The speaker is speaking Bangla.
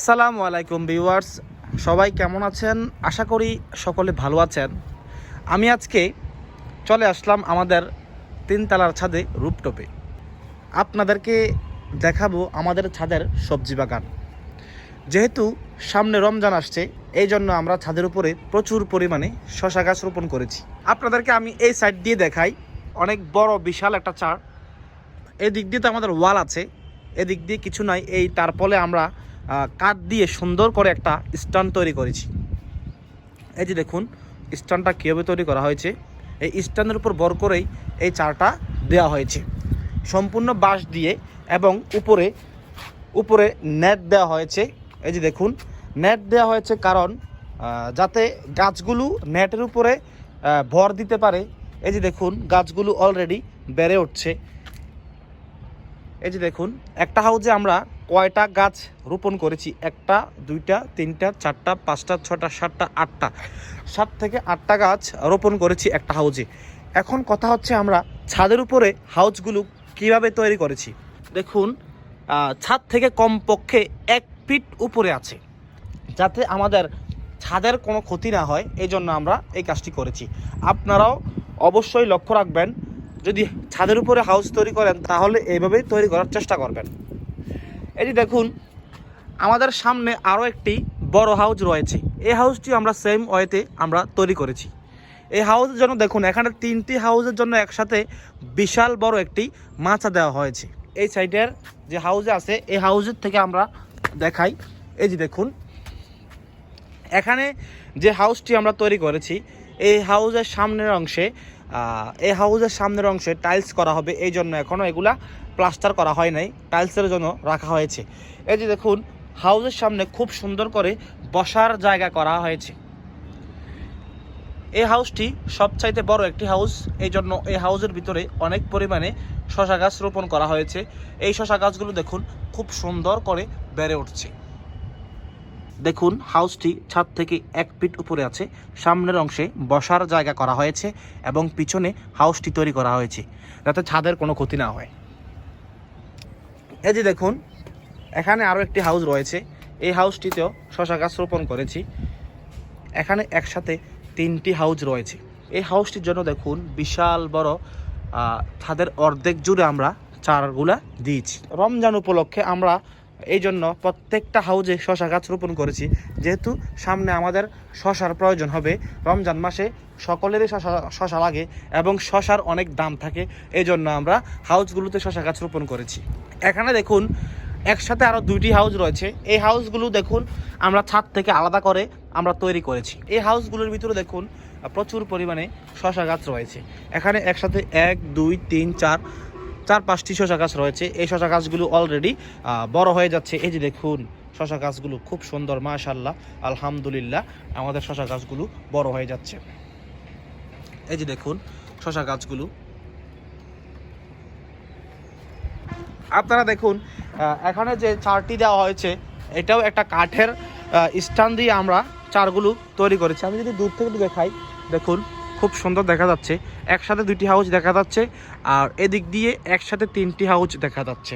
আসসালামু আলাইকুম ভিউয়ার্স, সবাই কেমন আছেন? আশা করি সকলে ভালো আছেন। আমি আজকে চলে আসলাম আমাদের তিনতলার ছাদে রূপটপে। আপনাদেরকে দেখাবো আমাদের ছাদের সবজি বাগান। যেহেতু সামনে রমজান আসছে, এই জন্য আমরা ছাদের উপরে প্রচুর পরিমাণে শশা গাছ রোপণ করেছি। আপনাদেরকে আমি এই সাইড দিয়ে দেখাই, অনেক বড় বিশাল একটা চার। এদিক দিয়ে তো আমাদের ওয়াল আছে, এদিক দিয়ে কিছু নাই, এই তারপরে আমরা কাঠ দিয়ে সুন্দর করে একটা স্ট্যান্ড তৈরি করেছি। এই যে দেখুন, স্ট্যান্ডটা কীভাবে তৈরি করা হয়েছে, এই স্ট্যান্ডের উপর বর করেই এই চারটা দেওয়া হয়েছে। সম্পূর্ণ বাঁশ দিয়ে এবং উপরে উপরে নেট দেওয়া হয়েছে। এই যে দেখুন, নেট দেওয়া হয়েছে কারণ যাতে গাছগুলো নেটের উপরে ভর দিতে পারে। এই যে দেখুন, গাছগুলো অলরেডি বেড়ে উঠছে। এই যে দেখুন, একটা হাউজে আমরা কয়টা গাছ রোপণ করেছি? একটা, দুইটা, তিনটা, চারটা, পাঁচটা ছটা সাতটা, আটটা। সাত থেকে আটটা গাছ রোপণ করেছি একটা হাউজে এখন কথা হচ্ছে আমরা ছাদের উপরে হাউসগুলো কীভাবে তৈরি করেছি? দেখুন ছাদ থেকে কমপক্ষে এক ফিট উপরে আছে। যাতে আমাদের ছাদের কোনো ক্ষতি না হয় এই জন্য আমরা এই কাজটি করেছি। আপনারাও অবশ্যই লক্ষ্য রাখবেন যদি ছাদের উপরে হাউস তৈরি করেন, তাহলে এইভাবেই তৈরি করার চেষ্টা করবেন। এটি দেখুন, আমাদের সামনে আরও একটি বড় হাউস রয়েছে। এই হাউসটি আমরা সেম ওয়েতে আমরা তৈরি করেছি। এই হাউসের জন্য দেখুন, এখানে তিনটি হাউসের জন্য একসাথে বিশাল বড় একটি মাচা দেওয়া হয়েছে। এই সাইডের যে হাউসে আছে, এই হাউসের থেকে আমরা দেখাই। এই যে দেখুন, এখানে যে হাউসটি আমরা তৈরি করেছি, এই হাউসের সামনের অংশে এই হাউজের সামনের অংশে টাইলস করা হবে, এই জন্য এখনও এগুলা প্লাস্টার করা হয় নাই টাইলসের জন্য রাখা হয়েছে। এই যে দেখুন, হাউজের সামনে খুব সুন্দর করে বসার জায়গা করা হয়েছে। এই হাউসটি সবচাইতে বড় একটি হাউস, এই জন্য এই হাউসের ভিতরে অনেক পরিমাণে শশা গাছ রোপণ করা হয়েছে। এই শশা গাছগুলো দেখুন, খুব সুন্দর করে বেড়ে উঠছে। দেখুন, হাউসটি ছাদ থেকে এক ফিট উপরে আছে। সামনের অংশে বসার জায়গা করা হয়েছে এবং পিছনে হাউসটি তৈরি করা হয়েছে, যাতে ছাদের কোনো ক্ষতি না হয়। এই যে দেখুন, এখানে আরও একটি হাউস রয়েছে। এই হাউসটিতেও শশা গাছ রোপণ করেছি। এখানে একসাথে তিনটি হাউস রয়েছে। এই হাউসটির জন্য দেখুন, বিশাল বড় ছাদের অর্ধেক জুড়ে আমরা চারগুলা দিয়েছি। রমজান উপলক্ষে আমরা এই জন্য প্রত্যেকটা হাউজে শশা গাছ রোপণ করেছি। যেহেতু সামনে আমাদের শশার প্রয়োজন হবে, রমজান মাসে সকলেরই শশা শশা লাগে এবং শশার অনেক দাম থাকে এই জন্য আমরা হাউসগুলোতে শশা গাছ রোপণ করেছি। এখানে দেখুন, একসাথে আরও দুইটি হাউস রয়েছে। এই হাউসগুলো দেখুন, আমরা ছাদ থেকে আলাদা করে আমরা তৈরি করেছি। এই হাউসগুলোর ভিতরে দেখুন, প্রচুর পরিমাণে শশা গাছ রয়েছে। এখানে একসাথে এক, দুই, তিন, চার চার পাঁচটি শশা গাছ রয়েছে। এই শশা গাছগুলো অলরেডি বড় হয়ে যাচ্ছে। এই যে দেখুন, শশা গাছগুলো খুব সুন্দর মাশাল্লাহ আলহামদুলিল্লাহ, আমাদের শশা গাছগুলো বড় হয়ে যাচ্ছে। এই যে দেখুন, শশা গাছগুলো। আপনারা দেখুন এখানে যে চারটি দেওয়া হয়েছে, এটাও একটা কাঠের স্ট্যান্ড দিয়ে আমরা চারগুলো তৈরি করেছি। আমি যদি দূর থেকে দেখাই, দেখুন খুব সুন্দর দেখা যাচ্ছে। একসাথে দুটি হাউস দেখা যাচ্ছে আর এদিক দিয়ে একসাথে তিনটি হাউস দেখা যাচ্ছে।